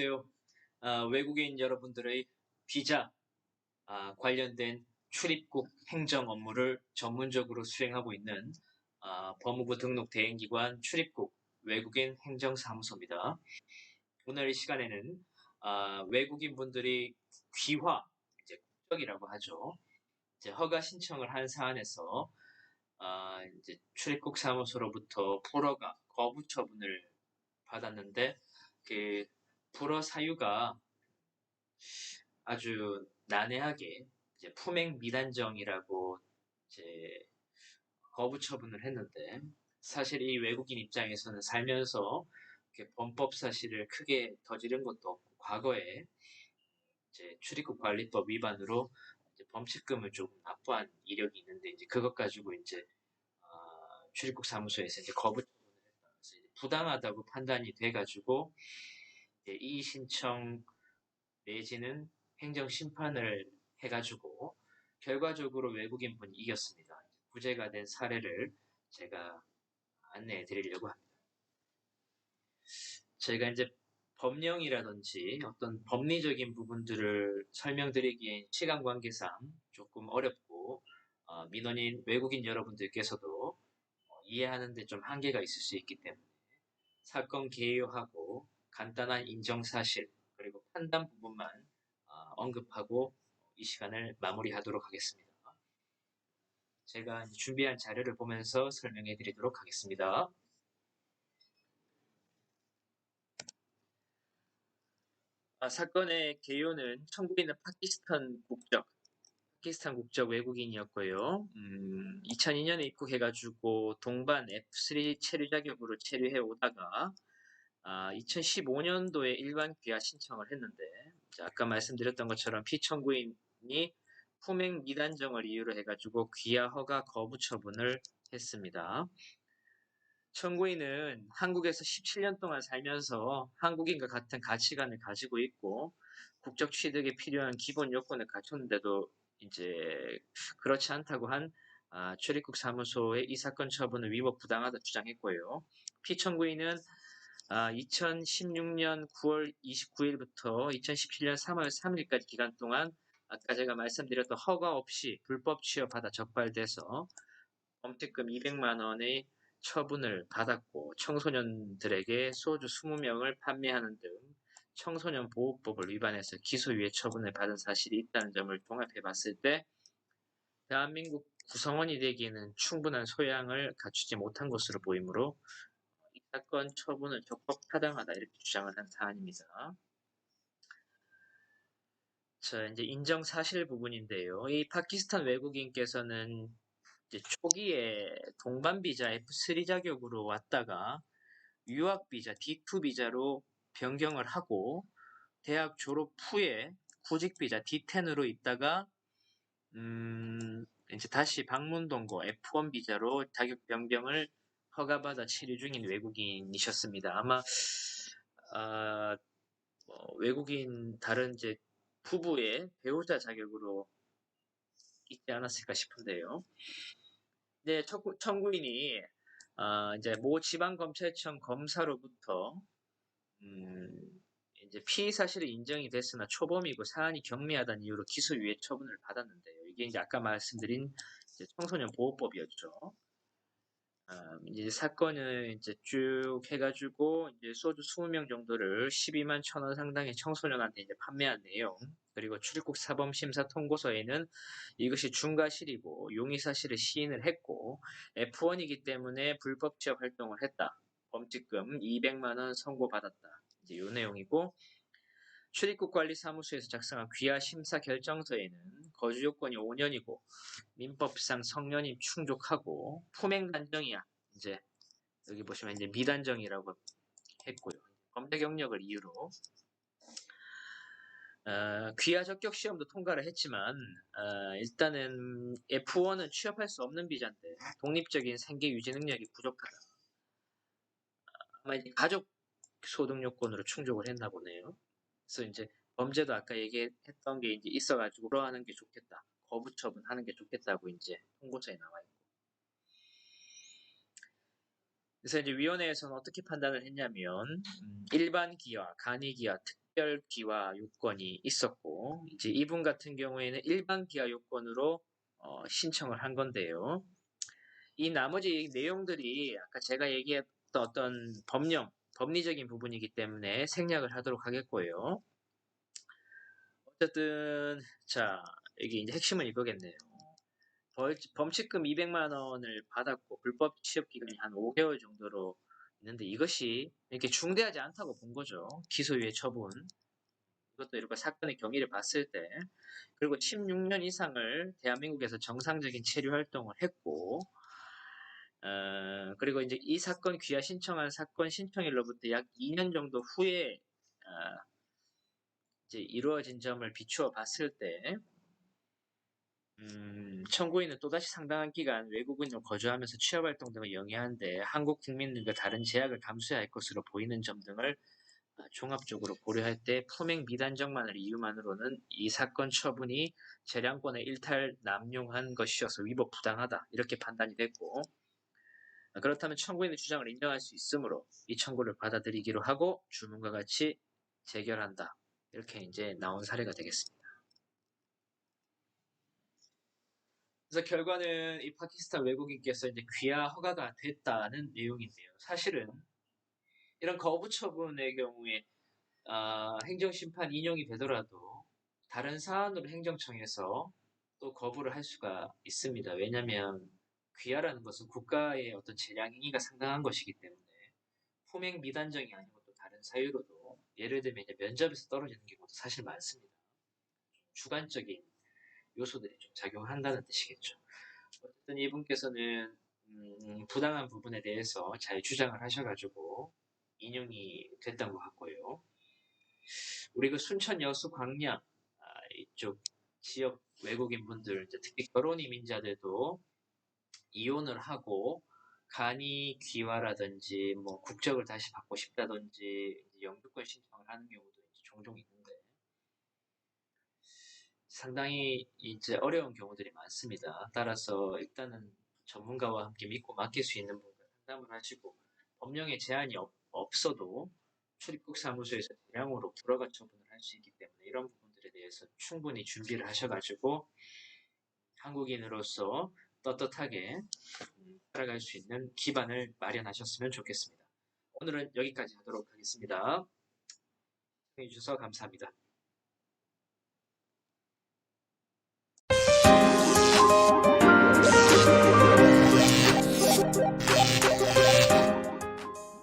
안녕하세요. 아, 외국인 여러분들의 비자 아, 관련된 출입국 행정 업무를 전문적으로 수행하고 있는 아, 법무부 등록 대행기관 출입국 외국인 행정사무소입니다. 오늘 이 시간에는 아, 외국인 분들이 귀화, 이제 국적이라고 하죠. 이제 허가 신청을 한 사안에서 아, 이제 출입국 사무소로부터 불허가 거부 처분을 받았는데 그 불허 사유가 아주 난해하게 이제 품행 미단정이라고 이제 거부 처분을 했는데 사실 이 외국인 입장에서는 살면서 범법 사실을 크게 저지른 것도 없고 과거에 이제 출입국 관리법 위반으로 이제 범칙금을 조금 납부한 이력이 있는데 이제 그것 가지고 이제 아, 출입국 사무소에서 이제 거부 처분을 했다. 그래서 이제 부당하다고 판단이 돼가지고 이제 이의 신청 내지는 행정 심판을 해가지고 결과적으로 외국인 분이 이겼습니다. 구제가 된 사례를 제가 안내해 드리려고 합니다. 저희가 이제 법령이라든지 어떤 법리적인 부분들을 설명드리기엔 시간 관계상 조금 어렵고 어, 민원인 외국인 여러분들께서도 어, 이해하는데 좀 한계가 있을 수 있기 때문에 사건 개요하고 간단한 인정 사실 그리고 판단 부분만 어, 언급하고 이 시간을 마무리하도록 하겠습니다. 제가 준비한 자료를 보면서 설명해 드리도록 하겠습니다. 아, 사건의 개요는 청구인은 파키스탄 국적, 파키스탄 국적 외국인이었고요. 음, 2002년에 입국해가지고 동반 F3 체류 자격으로 체류해 오다가 아, 2015년도에 일반 귀화 신청을 했는데 아까 말씀드렸던 것처럼 피청구인이 품행 미단정을 이유로 해가지고 귀화 허가 거부 처분을 했습니다. 청구인은 한국에서 17년 동안 살면서 한국인과 같은 가치관을 가지고 있고 국적 취득에 필요한 기본 요건을 갖췄는데도 이제 그렇지 않다고 한 아, 출입국 사무소의 이 사건 처분을 위법 부당하다 주장했고요. 피청구인은 아, 2016년 9월 29일부터 2017년 3월 3일까지 기간 동안 아까 제가 말씀드렸던 허가 없이 불법 취업하다 적발돼서 범칙금 200만 원의 처분을 받았고 청소년들에게 소주 20명을 판매하는 등 청소년 보호법을 위반해서 기소유예 처분을 받은 사실이 있다는 점을 종합해 봤을 때 대한민국 구성원이 되기에는 충분한 소양을 갖추지 못한 것으로 보이므로 이 사건 처분을 적법 타당하다 이렇게 주장을 한 사안입니다. 자, 이제 인정 사실 부분인데요. 이 파키스탄 외국인께서는 이제 초기에 동반 비자 F3 자격으로 왔다가 유학 비자 D2 비자로 변경을 하고 대학 졸업 후에 구직 비자 D10으로 있다가 음, 이제 다시 방문 동거 F1 비자로 자격 변경을 허가받아 체류 중인 외국인이셨습니다. 아마 아, 뭐 외국인 다른 이제 부부의 배우자 자격으로 있지 않았을까 싶은데요. 네, 청구, 청구인이 어, 이제 모 지방검찰청 검사로부터 음, 이제 피의 사실이 인정이 됐으나 초범이고 사안이 경미하다는 이유로 기소유예 처분을 받았는데요. 이게 이제 아까 말씀드린 청소년 보호법이었죠. 아, 이제 사건을 이제 쭉 해가지고 이제 소주 20명 정도를 12만 천 원 상당의 청소년한테 이제 판매한 내용 그리고 출입국 사범 심사 통고서에는 이것이 중과실이고 용의 사실을 시인을 했고 F1이기 때문에 불법 취업 활동을 했다. 범칙금 200만 원 선고받았다. 이제 이 내용이고 출입국 관리 사무소에서 작성한 귀하 심사 결정서에는 거주 요건이 5년이고 민법상 성년임 충족하고 품행 단정이야. 이제 여기 보시면 이제 미단정이라고 했고요. 검사 경력을 이유로 어, 귀하 적격 시험도 통과를 했지만 어, 일단은 F1은 취업할 수 없는 비자인데 독립적인 생계 유지 능력이 부족하다. 아마 이제 가족 소득 요건으로 충족을 했나 보네요. 그래서 이제 범죄도 아까 얘기했던 게 이제 있어가지고 그러하는 게 좋겠다. 거부 처분하는 게 좋겠다고 이제 통고서에 나와 있고. 그래서 이제 위원회에서는 어떻게 판단을 했냐면 음, 일반 기와 간이 기와 특별 귀화 요건이 있었고 이제 이분 같은 경우에는 일반 귀화 요건으로 어, 신청을 한 건데요. 이 나머지 내용들이 아까 제가 얘기했던 어떤 법령, 법리적인 부분이기 때문에 생략을 하도록 하겠고요. 어쨌든 자 여기 이제 핵심은 이거겠네요. 벌- 범칙금 200만 원을 받았고 불법 취업 기간이 한 5개월 정도로 있는데 이것이 이렇게 중대하지 않다고 본 거죠. 기소유예 처분. 이것도 이렇게 사건의 경위를 봤을 때 그리고 16년 이상을 대한민국에서 정상적인 체류 활동을 했고 어, 그리고 이제 이 사건 귀화 신청한 사건 신청일로부터 약 2년 정도 후에 어, 이제 이루어진 점을 비추어 봤을 때 음, 청구인은 또다시 상당한 기간 외국인으로 거주하면서 취업활동 등을 영위하는데 한국 국민들과 다른 제약을 감수해야 할 것으로 보이는 점 등을 아, 종합적으로 고려할 때 품행 미단정만을 이유만으로는 이 사건 처분이 재량권의 일탈 남용한 것이어서 위법 부당하다 이렇게 판단이 됐고 아, 그렇다면 청구인의 주장을 인정할 수 있으므로 이 청구를 받아들이기로 하고 주문과 같이 재결한다 이렇게 이제 나온 사례가 되겠습니다. 그래서 결과는 이 파키스탄 외국인께서 이제 귀화 허가가 됐다는 내용인데요. 사실은 이런 거부 처분의 경우에 아, 행정심판 인용이 되더라도 다른 사안으로 행정청에서 또 거부를 할 수가 있습니다. 왜냐하면 귀화라는 것은 국가의 어떤 재량 행위가 상당한 것이기 때문에 품행 미단정이 아니고 또 다른 사유로도 예를 들면 면접에서 떨어지는 경우도 사실 많습니다. 주관적인 요소들이 좀 작용한다는 뜻이겠죠. 어쨌든 이분께서는 음, 부당한 부분에 대해서 잘 주장을 하셔가지고 인용이 됐던 것 같고요. 우리 그 순천 여수 광양 아, 이쪽 지역 외국인 분들 특히 결혼 이민자들도 이혼을 하고 간이 귀화라든지 뭐 국적을 다시 받고 싶다든지 영주권 신청을 하는 경우도 종종 있는데 상당히 이제 어려운 경우들이 많습니다. 따라서 일단은 전문가와 함께 믿고 맡길 수 있는 분과 상담을 하시고 법령에 제한이 없, 없어도 출입국 사무소에서 대량으로 불허가 처분을 할 수 있기 때문에 이런 부분들에 대해서 충분히 준비를 하셔가지고 한국인으로서 떳떳하게 살아갈 수 있는 기반을 마련하셨으면 좋겠습니다. 오늘은 여기까지 하도록 하겠습니다. 시청해주셔서 감사합니다. Thank you.